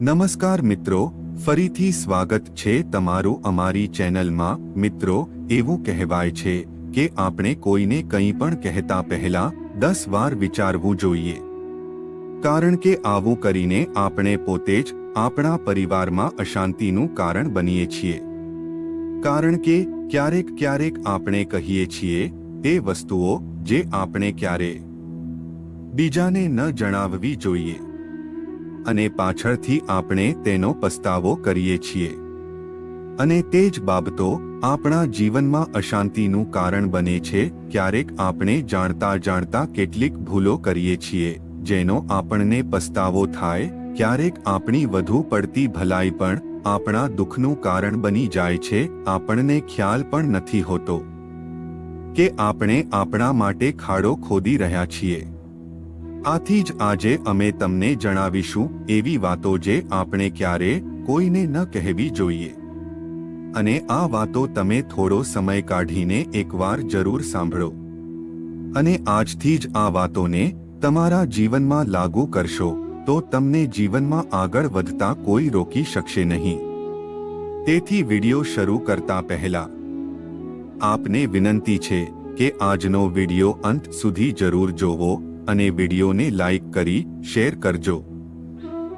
નમસ્કાર મિત્રો, ફરીથી સ્વાગત છે તમારું અમારી ચેનલમાં. મિત્રો, એવું કહેવાય છે કે આપણે કોઈને કંઈ પણ કહેતા પહેલા દસ વાર વિચારવું જોઈએ. કારણ કે આવું કરીને આપણે પોતે જ આપણા પરિવારમાં અશાંતિનું કારણ બનીએ છીએ. કારણ કે ક્યારેક ક્યારેક આપણે કહીએ છીએ તે વસ્તુઓ જે આપણે ક્યારે બીજાને ન જણાવવી જોઈએ. અને પાછળથી આપણે તેનો પસ્તાવો કરીએ છીએ. અને તે જ બાબતો આપણા જીવનમાં અશાંતિનું કારણ બને છે, ક્યારેક આપણે જાણતા જાણતા કેટલીક ભૂલો કરીએ છીએ, જેનો આપણને પસ્તાવો થાય, ક્યારેક આપણી વધુ પડતી ભલાઈ પણ આપણા દુઃખનું કારણ બની જાય છે, આપણને ખ્યાલ પણ નથી હોતો. કે આપણે આપણા માટે ખાડો ખોદી રહ્યા છીએ. આથી જ આજે અમે તમને જણાવીશું એવી વાતો જે આપણે ક્યારે કોઈને ન કહેવી જોઈએ. અને આ વાતો તમે થોડો સમય કાઢીને એકવાર જરૂર સાંભળો. અને આજથી જ આ વાતોને તમારા જીવનમાં લાગુ કરશો તો તમને જીવનમાં આગળ વધતા કોઈ રોકી શકશે નહીં. તેથી વિડિયો શરૂ કરતા પહેલા, આપને વિનંતી છે કે આજનો વિડિયો અંત સુધી જરૂર જોવો અને વિડિયોને લાઇક કરી, શેર કરજો.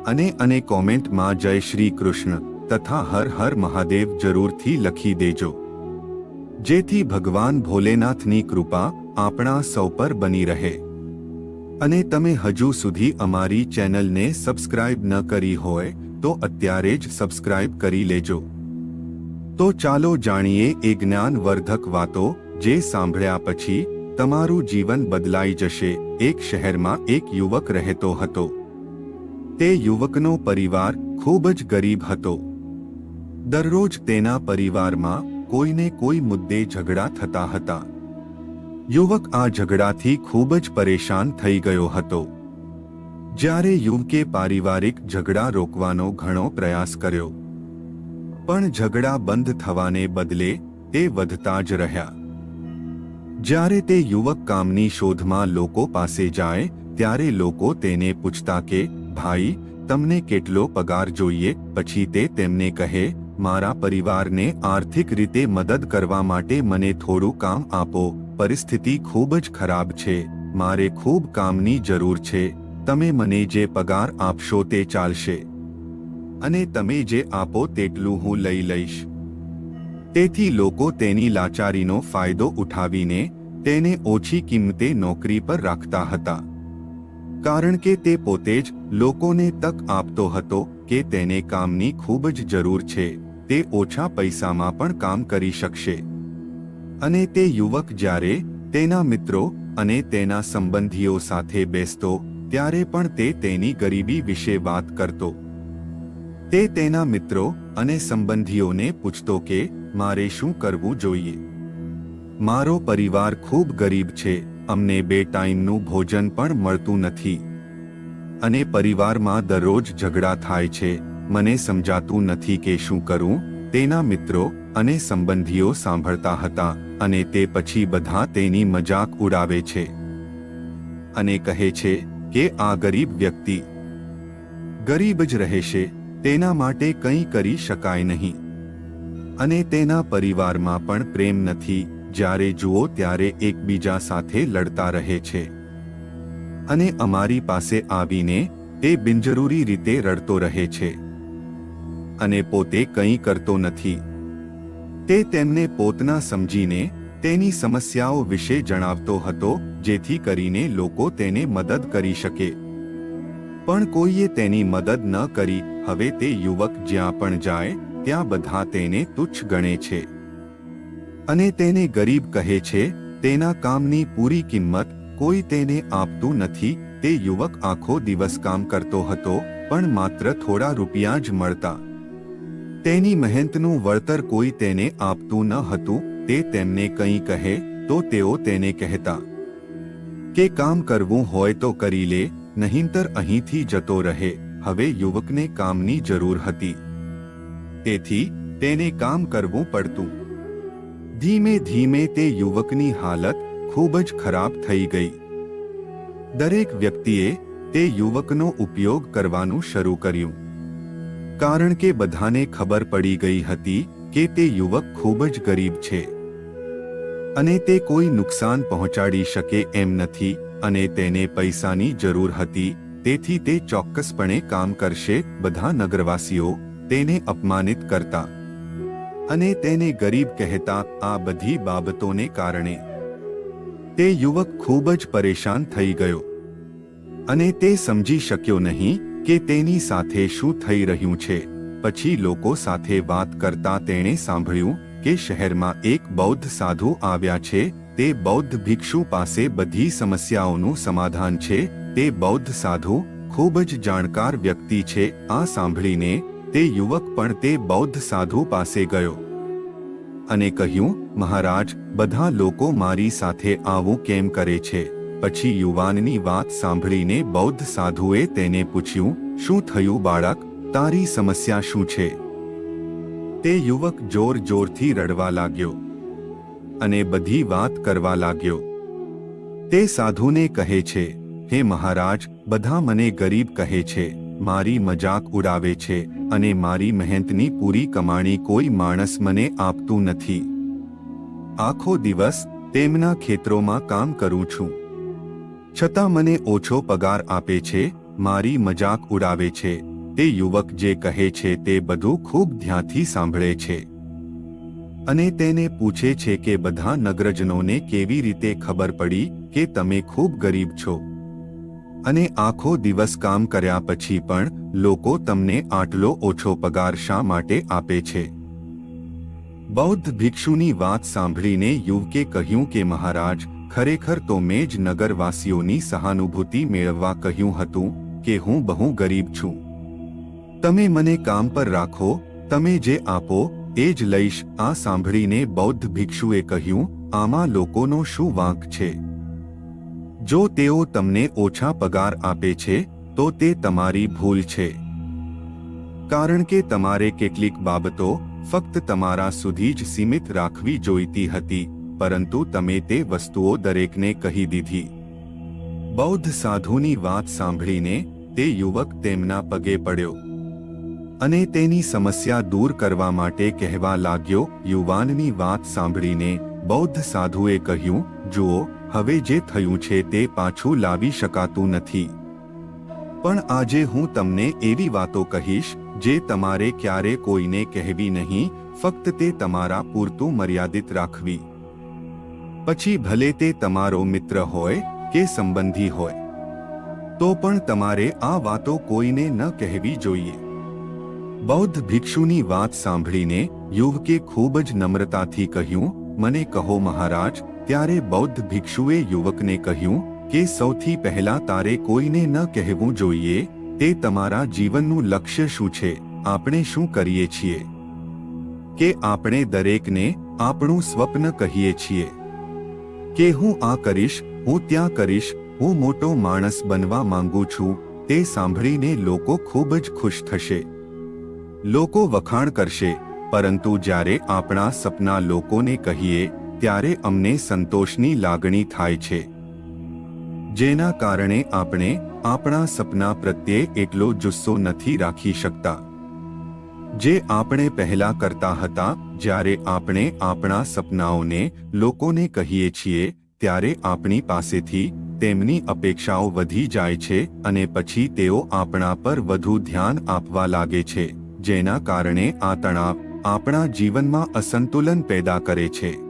અને અને કોમેન્ટમાં જય શ્રી કૃષ્ણ તથા હર હર મહાદેવ જરૂરથી લખી દેજો. જેથી ભગવાન ભોલેનાથની કૃપા આપણા સૌ પર બની રહે. અને તમે હજુ સુધી અમારી ચેનલને સબસ્ક્રાઇબ ન કરી હોય, તો અત્યારે જ સબસ્ક્રાઇબ કરી લેજો. તો ચાલો જાણીએ એ જ્ઞાનવર્ધક વાતો જે સાંભળ્યા પછી તમારું જીવન બદલાઈ જશે. એક શહેરમાં એક યુવક રહેતો હતો. તે યુવકનો પરિવાર ખૂબ જ ગરીબ હતો. દરરોજ તેના પરિવારમાં કોઈને કોઈ મુદ્દે ઝઘડા થતા હતા. યુવક આ ઝઘડાથી ખૂબ જ પરેશાન થઈ ગયો હતો. જ્યારે યુવકે પારિવારિક ઝઘડા રોકવાનો ઘણો પ્રયાસ કર્યો. પણ ઝઘડા બંધ થવાને બદલે તે વધતા જ રહ્યા. જ્યારે તે યુવક કામની શોધમાં લોકો પાસે જાય, ત્યારે લોકો તેને પૂછતા કે, ભાઈ, તમને કેટલો પગાર જોઈએ? પછી તે તેમને કહે, મારા પરિવારને આર્થિક રીતે મદદ કરવા માટે મને થોડું કામ આપો. પરિસ્થિતિ ખૂબ જ ખરાબ છે. મારે ખૂબ કામની જરૂર છે. તમે મને જે પગાર આપશો તે ચાલશે. અને તમે જે આપો તેટલું હું લઈ લઈશ. તેથી લોકો તેની લાચારીનો ફાયદો ઉઠાવીને તેને ઓછી કિંમતે નોકરી પર રાખતા હતા. કારણ કે તે પોતે જ લોકોને તક આપતો હતો કે તેને કામની ખૂબ જ જરૂર છે, તે ઓછા પૈસામાં પણ કામ કરી શકશે. અને તે યુવક જ્યારે તેના મિત્રો અને તેના સંબંધીઓ સાથે બેસતો, ત્યારે પણ તે તેની ગરીબી વિશે વાત કરતો. તે તેના મિત્રો અને સંબંધીઓને પૂછતો કે મારે શું કરવું જોઈએ? મારો પરિવાર ખૂબ ગરીબ છે, અમને બે ટાઈમનું ભોજન પણ મળતું નથી. અને પરિવારમાં દરરોજ ઝઘડા થાય છે, મને સમજાતું નથી કે શું કરું. તેના મિત્રો અને સંબંધીઓ સાંભળતા હતા, અને તે પછી બધા તેની મજાક ઉડાવે છે. અને કહે છે કે આ ગરીબ વ્યક્તિ ગરીબ જ રહેશે, તેના માટે કંઈ કરી શકાય નહીં. અને તેના પરિવારમાં પણ પ્રેમ નથી, જ્યારે જુઓ ત્યારે એકબીજા સાથે લડતા રહે છે. અને અમારી પાસે આવીને તે બિનજરૂરી રીતે રડતો રહે છે. અને પોતે કંઈ કરતો નથી. તે તેમને પોતના સમજીને તેની સમસ્યાઓ વિશે જણાવતો હતો, જેથી કરીને લોકો તેને મદદ કરી શકે. પણ કોઈએ તેની મદદ ન કરી, હવે તે યુવક જ્યાં પણ જાય ત્યાં બધા તેને તુચ્છ ગણે છે. અને તેને ગરીબ કહે છે, તેના કામની પૂરી કિંમત કોઈ તેને આપતું નથી. તે યુવક આખો દિવસ કામ કરતો હતો, પણ માત્ર થોડા રૂપિયા જ મળતા. તેની મહેનતનું વળતર કોઈ તેને આપતું ન હતું, તે તેમને કંઈ કહે, તો તેઓ તેને કહેતા, કે કામ કરવું હોય તો કરી લે, નહીંતર અહીંથી જતો રહે. હવે યુવકને કામની જરૂર હતી. તેથી તેને કામ કરવું પડતું. ધીમે ધીમે તે યુવકની હાલત ખૂબ જ ખરાબ થઈ ગઈ. દરેક વ્યક્તિએ તે યુવકનો ઉપયોગ કરવાનું શરૂ કર્યું. કારણ કે બધાને ખબર પડી ગઈ હતી કે તે યુવક ખૂબ જ ગરીબ છે. અને તે કોઈ નુકસાન પહોંચાડી શકે એમ નથી અને તેને પૈસાની જરૂર હતી, તેથી તે ચોક્કસપણે કામ કરશે બધા નગરવાસીઓ તેને અપમાનિત કરતા અને તેને ગરીબ કહેતા આ બધી બાબતોને કારણે. તે યુવક ખૂબ જ પરેશાન થઈ ગયો અને તે સમજી શક્યો નહીં કે તેની સાથે શું થઈ રહ્યું છે. પછી લોકો સાથે વાત કરતા તેણે સાંભળ્યું કે શહેરમાં એક બૌદ્ધ સાધુ આવ્યા છે. તે બૌદ્ધ ભિક્ષુ પાસે બધી સમસ્યાઓનું સમાધાન છે. તે બૌદ્ધ સાધુ ખૂબ જ જાણકાર વ્યક્તિ છે. આ સાંભળીને તે યુવક પણ તે બૌદ્ધ સાધુ પાસે ગયો અને કહ્યું, મહારાજ, બધા લોકો મારી સાથે આવું કેમ કરે છે? પછી યુવાનની વાત સાંભળીને બૌદ્ધ સાધુએ તેને પૂછ્યું, શું થયું બાળક? તારી સમસ્યા શું છે? તે યુવક જોર જોરથી રડવા લાગ્યો અને બધી વાત કરવા લાગ્યો. તે સાધુને કહે છે, હે મહારાજ, બધા મને ગરીબ કહે છે. મારી મજાક ઉડાવે છે અને મારી મહેનતની પૂરી કમાણી કોઈ માણસ મને આપતું નથી. આખો દિવસ તેમના ખેતરોમાં કામ કરું છું. છતાં મને ઓછો પગાર આપે છે, મારી મજાક ઉડાવે છે, તે યુવક જે કહે છે તે બધું ખૂબ ધ્યાનથી સાંભળે છે. અને તેને પૂછે છે કે બધા નગરજનોને કેવી રીતે ખબર પડી કે તમે ખૂબ ગરીબ છો? અને આખો દિવસ કામ કર્યા પછી પણ લોકો તમને આટલો ઓછો પગાર શા માટે આપે છે? બૌદ્ધ ભિક્ષુની વાત સાંભળીને યુવકે કહ્યું કે, મહારાજ, ખરેખર તો મેં જ નગરવાસીઓની સહાનુભૂતિ મેળવવા કહ્યું હતું કે હું બહુ ગરીબ છું. તમે મને કામ પર રાખો, તમે જે આપો, એ જ લઈશ. આ સાંભળીને બૌદ્ધ ભિક્ષુએ કહ્યું, આમાં લોકોનો શું વાંક છે? જો તેઓ તમને ઓછા પગાર આપે છે, તો તે તમારી ભૂલ છે. કારણ કે તમારે કેટલીક બાબતો ફક્ત તમારા સુધી જ સીમિત રાખવી જોઈતી હતી, પરંતુ તમે તે વસ્તુઓ દરેકને કહી દીધી. બૌદ્ધ સાધુની વાત સાંભળીને તે યુવક તેમના પગે પડ્યો અને તેની સમસ્યા દૂર કરવા માટે કહેવા લાગ્યો. યુવાનની વાત સાંભળીને બૌદ્ધ સાધુએ કહ્યું, જુઓ હવે જે થયું છે તે પાછું લાવી શકાતું નથી. પણ આજે હું તમને એવી વાતો કહીશ, જે તમારે ક્યારે કોઈને કહેવી નહીં, ફક્ત તે તમારા પૂરતું મર્યાદિત રાખવી. પછી ભલે તે તમારો મિત્ર હોય કે સંબંધી હોય, તો પણ તમારે આ વાતો કોઈને ન કહેવી જોઈએ. બૌદ્ધ ભિક્ષુની વાત સાંભળીને યુવકે ખૂબ જ નમ્રતાથી કહ્યું, મને કહો મહારાજ ત્યારે બૌદ્ધ ભિક્ષુએ યુવકને કહ્યું કે સૌથી પહેલા તારે કોઈને ન કહેવું જોઈએ, તે તમારા જીવનનું લક્ષ્ય શું છે, આપણે શું કરીએ છીએ? કે આપણે દરેકને આપણું સ્વપ્ન કહીએ છીએ. કે હું આ કરીશ, હું ત્યાં કરીશ, હું મોટો માણસ બનવા માંગુ છું, તે સાંભળીને લોકો ખૂબ જ ખુશ થશે. લોકો વખાણ કરશે, પરંતુ જ્યારે આપણા સપના લોકોને કહીએ ત્યારે અમને સંતોષની લાગણી થાય છે. જેના કારણે આપણે આપણા સપના પ્રત્યે એટલો જુસ્સો નથી રાખી શકતા. જે આપણે પહેલા કરતા હતા, જ્યારે આપણે આપણા સપનાઓને લોકોને કહીએ છીએ, ત્યારે આપણી પાસેથી તેમની અપેક્ષાઓ વધી જાય છે અને પછી તેઓ આપણા પર વધુ ધ્યાન આપવા લાગે છે, જેના કારણે આ તણાવ આપણા જીવનમાં અસંતુલન પેદા કરે છે.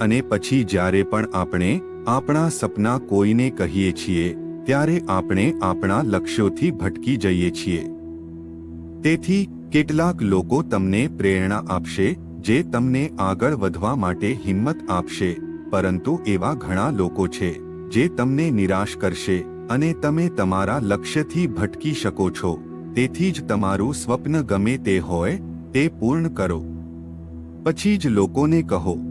અને પછી જ્યારે પણ આપણે આપણા સપના કોઈને કહીએ છીએ, ત્યારે આપણે આપણા લક્ષ્યોથી ભટકી જઈએ છીએ. તેથી, કેટલાક લોકો તમને પ્રેરણા આપશે, જે તમને આગળ વધવા માટે હિંમત આપશે, પરંતુ એવા ઘણા લોકો છે, જે તમને નિરાશ કરશે, અને તમે તમારા લક્ષ્યથી ભટકી શકો છો. તેથી જ તમારું સ્વપ્ન ગમે તે હોય, તે પૂર્ણ કરો. પછી જ લોકોને કહો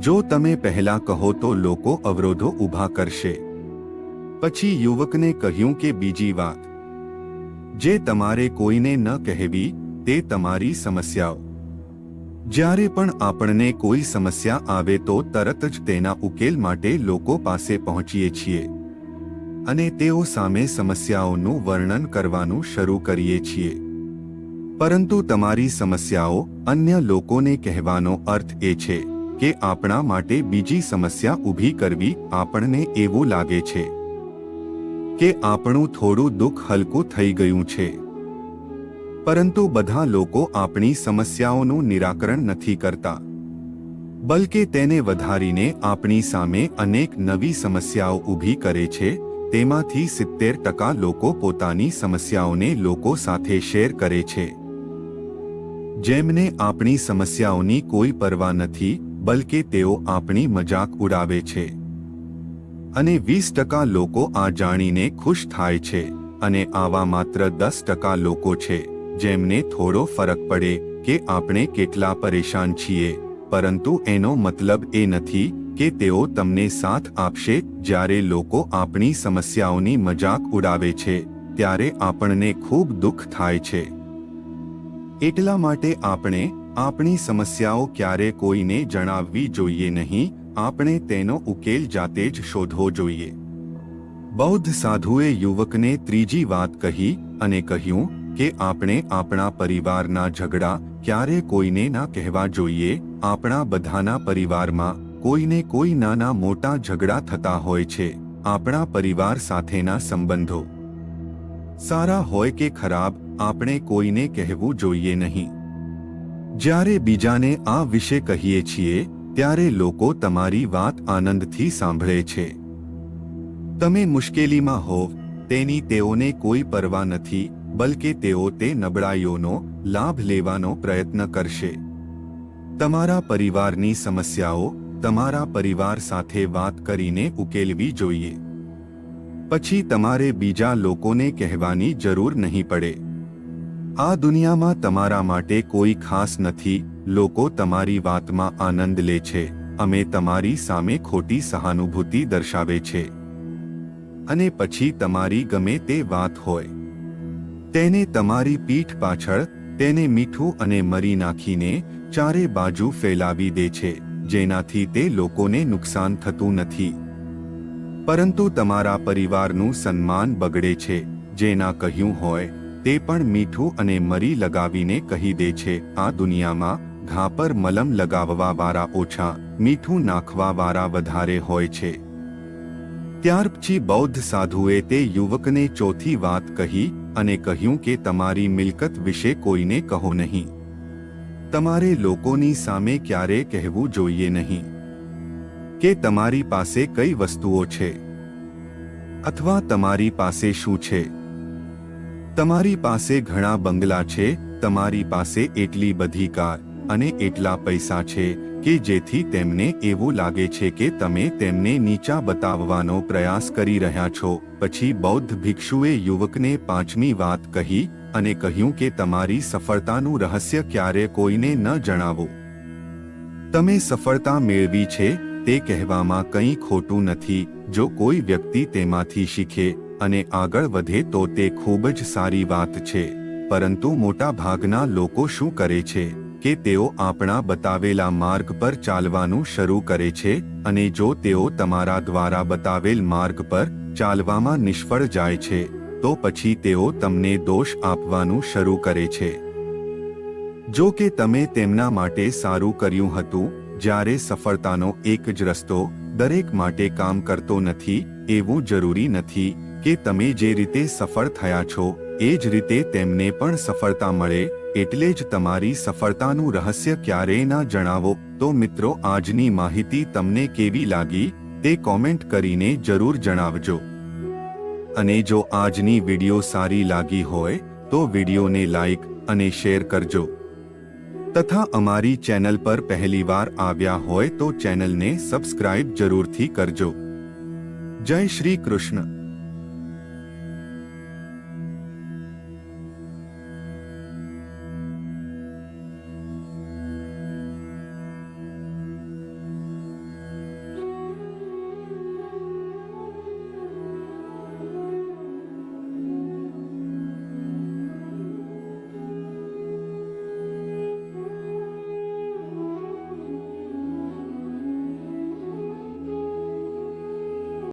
જો તમે પહેલા કહો તો લોકો અવરોધો ઊભા કરશે. પછી યુવકને કહ્યું કે બીજી વાત. જે તમારે કોઈને ન કહેવી, તે તમારી સમસ્યાઓ. જ્યારે પણ આપણને કોઈ સમસ્યા આવે તો તરત જ તેના ઉકેલ માટે લોકો પાસે પહોંચીએ છીએ. અને તેઓ સામે સમસ્યાઓનું વર્ણન કરવાનું શરૂ કરીએ છીએ. પરંતુ તમારી સમસ્યાઓ અન્ય લોકોને કહેવાનો અર્થ એ છે. કે આપણા માટે બીજી સમસ્યા ઊભી કરવી આપણને એવું લાગે છે કે આપણું થોડું દુઃખ હલકું થઈ ગયું છે. પરંતુ બધા લોકો આપણી સમસ્યાઓનું નિરાકરણ નથી કરતા. બલકે તેને વધારીને આપણી સામે અનેક નવી સમસ્યાઓ ઊભી કરે છે, તેમાંથી સિત્તેર ટકા લોકો પોતાની સમસ્યાઓને લોકો સાથે શેર કરે છે. જેમને આપણી સમસ્યાઓની કોઈ પરવા નથી બલકે તેઓ આપણી મજાક ઉડાવે છે. અને વીસ ટકા લોકો આ જાણીને ખુશ થાય છે અને આવા માત્ર દસ ટકા લોકો છે, જેમને થોડો ફરક પડે કે આપણે કેટલા પરેશાન છીએ, પરંતુ એનો મતલબ એ નથી કે તેઓ તમને સાથ આપશે જ્યારે લોકો આપણી સમસ્યાઓની મજાક ઉડાવે છે, ત્યારે આપણને ખૂબ દુઃખ થાય છે. એટલા માટે આપણે આપણી સમસ્યાઓ ક્યારે કોઈને જણાવવી જોઈએ નહીં, આપણે તેનો ઉકેલ જાતે જ શોધવો જોઈએ. બૌદ્ધ સાધુએ યુવકને ત્રીજી વાત કહી અને કહ્યું કે આપણે આપણા પરિવારના ઝઘડા ક્યારે કોઈને ના કહેવા જોઈએ, આપણા બધાના પરિવારમાં કોઈને કોઈ નાના મોટા ઝઘડા થતા હોય છે, આપણા પરિવાર સાથેના સંબંધો. સારા હોય કે ખરાબ, આપણે કોઈને કહેવું જોઈએ નહીં. જ્યારે બીજાને આ વિશે કહીએ છીએ, ત્યારે લોકો તમારી વાત આનંદથી સાંભળે છે. તમે મુશ્કેલીમાં હોવ તેની તેઓને કોઈ પરવા નથી, બલકે તેઓ તે નબળાઈઓનો લાભ લેવાનો પ્રયત્ન કરશે. તમારા પરિવારની સમસ્યાઓ તમારા પરિવાર સાથે વાત કરીને ઉકેલવી જોઈએ. પછી તમારે બીજા લોકોને કહેવાની જરૂર નહીં પડે. આ દુનિયામાં તમારા માટે કોઈ ખાસ નથી, લોકો તમારી વાતમાં આનંદ લે છે, અમે તમારી સામે ખોટી સહાનુભૂતિ દર્શાવે છે. અને પછી તમારી ગમે તે વાત હોય. તેને તમારી પીઠ પાછળ, તેને મીઠું અને મરી નાખીને ચારે બાજુ ફેલાવી દે છે, જેનાથી તે લોકોને નુકસાન થતું નથી. પરંતુ તમારા પરિવારનું સન્માન બગડે છે, જેના કહ્યું હોય તે પણ મીઠું અને મરી લગાવીને કહી દે છે, આ દુનિયામાં ઘા પર મલમ લગાવવા વાળા ઓછા, મીઠું નાખવા વાળા વધારે હોય છે. ત્યાર પછી બૌદ્ધ સાધુએ તે યુવકને ચોથી વાત કહી અને કહ્યું કે, તમારી મિલકત વિશે કોઈને કહો નહીં. તમારે લોકોની સામે ક્યારે કહેવું જોઈએ નહીં. કે તમારી પાસે કઈ વસ્તુઓ છે? અથવા તમારી પાસે શું છે? તમારી પાસે ઘણા બંગલા છે, તમારી પાસે એટલી બધી કાર અને એટલા પૈસા છે કે જેથી તેમને એવું લાગે છે કે તમે તેમને નીચા બતાવવાનો પ્રયાસ કરી રહ્યા છો. પછી બૌદ્ધ ભિક્ષુએ યુવકને પાંચમી વાત કહી અને કહ્યું કે તમારી સફળતાનું રહસ્ય ક્યારે કોઈને ન જણાવો. તમે સફળતા મેળવી છે, તે કહેવામાં કંઈ ખોટું નથી. જો કોઈ વ્યક્તિ તેમાંથી શીખે અને આગળ વધે તો તે ખૂબ જ સારી વાત છે. પરંતુ મોટા ભાગના લોકો શું કરે છે? કે તેઓ આપણા બતાવેલા માર્ગ પર ચાલવાનું શરૂ કરે છે અને જો તેઓ તમારા દ્વારા બતાવેલ માર્ગ પર ચાલવામાં નિષ્ફળ જાય છે, તો પછી તેઓ તમને દોષ આપવાનું શરૂ કરે છે. જો કે તમે તેમના માટે સારું કર્યું હતું, જ્યારે સફળતાનો એક જ રસ્તો દરેક માટે કામ કરતો નથી, એવું જરૂરી નથી. કે તમે જે રીતે સફળ થયા છો, એ જ રીતે તેમને પણ સફળતા મળે, એટલે જ તમારી સફળતાનું રહસ્ય ક્યારેય ના જણાવો. તો મિત્રો, આજની માહિતી તમને કેવી લાગી, તે કોમેન્ટ કરીને જરૂર જણાવજો. અને જો આજની વીડિયો સારી લાગી હોય, તો વિડીયોને લાઈક અને શેર કરજો. તથા અમારી ચેનલ પર પહેલીવાર આવ્યા હોય તો ચેનલને સબસ્ક્રાઇબ જરૂરથી કરજો. જય શ્રી કૃષ્ણ.